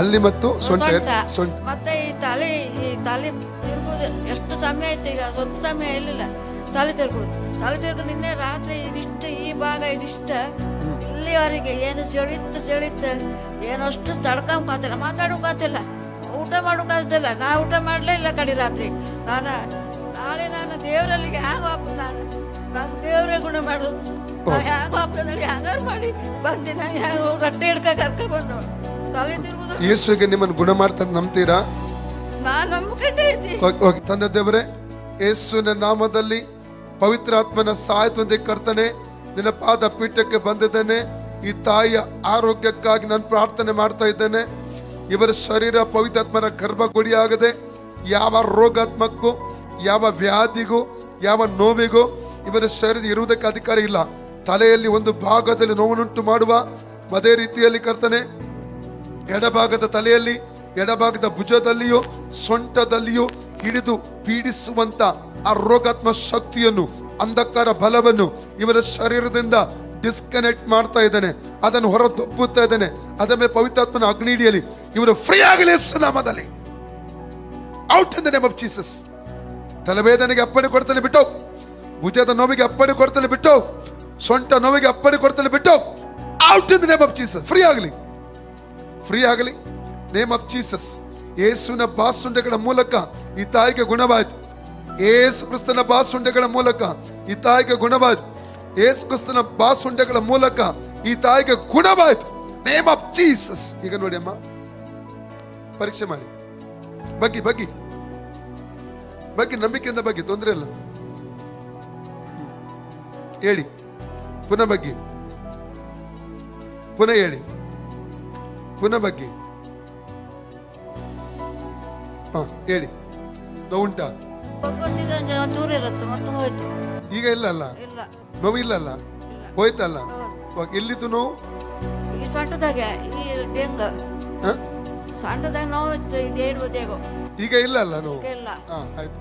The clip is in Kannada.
ಅಲ್ಲಿ ಮತ್ತು ಸೊಂಟ ಸೊಂಟ. ಮತ್ತೆ ಈ ತಲೆ ಈ ತಲೆ ತಿರುಗುದು ಎಷ್ಟು ಸಮಯ ಆಯ್ತು ಈಗ? ಸ್ವಲ್ಪ ಸಮಯ ಇರಲಿಲ್ಲ. ತಲೆ ತಿರುಗುದು ತಲೆ ತಿರುಗು ನಿನ್ನೆ ರಾತ್ರಿ ಇದಿಷ್ಟು ಈ ಭಾಗ ಇದಿಷ್ಟ. ಇಲ್ಲಿವರೆಗೆ ಏನು ಸೆಳಿತ್ತು ಸೆಳಿತ್ತು ಏನು ಅಷ್ಟು ತಡ್ಕೊಂಬತ್ತಿಲ್ಲ ಮಾತಾಡೋಕಾತಿಲ್ಲ ಊಟ ಮಾಡೋಕಾಗ್ತಿಲ್ಲ ನಾ ಊಟ ಮಾಡಲೇ ಇಲ್ಲ ಕಡೆ ರಾತ್ರಿ. ನಾನು ನಾಳೆ ನಾನು ದೇವರಲ್ಲಿಗೆ ಹ್ಯಾಂಗ ಹೋಗ್ಬೋದು ನಾನು. ನಾನು ದೇವರೇ ಗುಣ ಮಾಡೋದು ಹ್ಯಾಂಗ ಹೋಗ್ತದೆ ಹ್ಯಾಂಗಾರು ಮಾಡಿ ಬಂದು. ನಾನು ಹ್ಯಾಂಗ ರಟ್ಟೆ ಹಿಡ್ಕ ಕರ್ಕ ಬಂದು ತಲೆ ತಿರುಗುದು ಯೇಸುವಿಗೆ ನಿಮ್ಮನ್ನು ಗುಣ ಮಾಡ್ತಾನೆ ನಂಬ್ತೀರಾ? ನಾನ್ ನಂಬಿಕೊಂಡೇ ಇದ್ದೀನಿ. ತಂದೆ ದೇವರೇ ಯೇಸುವಿನ ನಾಮದಲ್ಲಿ ಪವಿತ್ರ ಆತ್ಮನ ಸಹಾಯದೊಂದಿಗೆ ಕರ್ತನೆ ನಿನ್ನ ಪಾದ ಪೀಠಕ್ಕೆ ಬಂದಿದ್ದೇನೆ. ಈ ತಾಯಿಯ ಆರೋಗ್ಯಕ್ಕಾಗಿ ನಾನು ಪ್ರಾರ್ಥನೆ ಮಾಡ್ತಾ ಇದ್ದೇನೆ. ಇವರ ಶರೀರ ಪವಿತ್ರಾತ್ಮನ ಗರ್ಭಗುಡಿಯಾಗದೆ. ಯಾವ ರೋಗಾತ್ಮಕ್ಕೂ ಯಾವ ವ್ಯಾಧಿಗೂ ಯಾವ ನೋವಿಗೂ ಇವರ ಶರೀರ ಇರುವುದಕ್ಕೆ ಅಧಿಕಾರ ಇಲ್ಲ. ತಲೆಯಲ್ಲಿ ಒಂದು ಭಾಗದಲ್ಲಿ ನೋವನ್ನುಂಟು ಮಾಡುವ ಅದೇ ರೀತಿಯಲ್ಲಿ ಕರ್ತನೆ ಎಡಭಾಗದ ತಲೆಯಲ್ಲಿ, ಎಡಭಾಗದ ಭುಜದಲ್ಲಿಯೂ, ಸೊಂಟದಲ್ಲಿಯೂ ಹಿಡಿದು ಪೀಡಿಸುವಂತ ಆ ರೋಗಾತ್ಮ ಶಕ್ತಿಯನ್ನು, ಅಂಧಕಾರ ಬಲವನ್ನು ಇವರ ಶರೀರದಿಂದ ಡಿಸ್ಕನೆಕ್ಟ್ ಮಾಡ್ತಾ ಇದ್ದಾನೆ. ಅದನ್ನು ಹೊರ ದೊಬ್ಬುತ್ತಾ ಇದ್ದಾನೆ. ಅದರ ಮೇಲೆ ಪವಿತ್ರಾತ್ಮನ ಅಗ್ನಿಡಿಯಲ್ಲಿ ಇವರು ಫ್ರೀ ಆಗಲಿ ಸುನಾಮದಲ್ಲಿ out in the name of Jesus ತಲೆವೇದನೆಗೆ ಅಪ್ಪಣೆ ಕೊಡ್ತಾನೆ ಬಿಟ್ಟು, ಭುಜದ ನೋವಿಗೆ ಅಪ್ಪಣೆ ಕೊಡ್ತಾನೆ ಬಿಟ್ಟು, ಸೊಂಟ ನೋವಿಗೆ ಅಪ್ಪಣೆ ಕೊಡ್ತಾನೆ ಬಿಟ್ಟು out in the name of Jesus free ಆಗಲಿ. ಫ್ರೀ ಆಗಲಿ. ನೇಮ್ ಆಫ್ ಜೀಸಸ್ ಯೇಸುವಿನ ಬಾಸುಂಡೆಗಳ ಮೂಲಕ ಈ ತಾಯಿಗೆ ಗುಣವಾಯಿತು. ಏಸು ಕ್ರಿಸ್ತನ ಬಾಸುಂಡೆಗಳ ಮೂಲಕ ಈ ತಾಯಿಗೆ ಗುಣವಾಯಿತು. ಏಸು ಕ್ರಿಸ್ತನ ಬಾಸುಂಡೆಗಳ ಮೂಲಕ ಈ ತಾಯಿಗೆ ಗುಣವಾಯಿತು. ನೇಮ್ ಆಫ್ ಜೀಸಸ್ ಈಗ ನೋಡಿ ಅಮ್ಮ. ಪರೀಕ್ಷೆ ಮಾಡಿ. ಬಗ್ಗಿ ಬಗ್ಗಿ. ಬಗ್ಗಿ, ನಂಬಿಕೆಯಿಂದ ಬಗ್ಗೆ. ತೊಂದರೆ ಇಲ್ಲ. ಹೇಳಿ. ಪುನಃ ಬಗ್ಗಿ. ಪುನಃ ಹೇಳಿ. ಪುನಃ ಬಗ್ಗೆ. ಹಾ ಹೇಳಿ. ಗೊತ್ತಿದ್ದಂಗೆ ಒಂಚೂರು ಇರುತ್ತೆ ಮತ್ತೆ ಹೋಯ್ತು. ಈಗ ಇಲ್ಲ ಅಲ್ಲ? ಇಲ್ಲ. ನೋವು ಇಲ್ಲ ಅಲ್ಲ? ಹೋಯ್ತಲ್ಲ. ಇವಾಗ ಎಲ್ಲಿದ್ದು ನೋವು? ಈ ಸೊಂಟದಾಗೆ ಈ ಡೆಂಗ. ಹ? ಸೊಂಟದಾಗ ನೋವಿತ್ತು ಇದು ಏಳು ಈಗ ಇಲ್ಲ ಅಲ್ಲ ನೋವು? ಇಲ್ಲ. ಹಾ ಆಯ್ತು.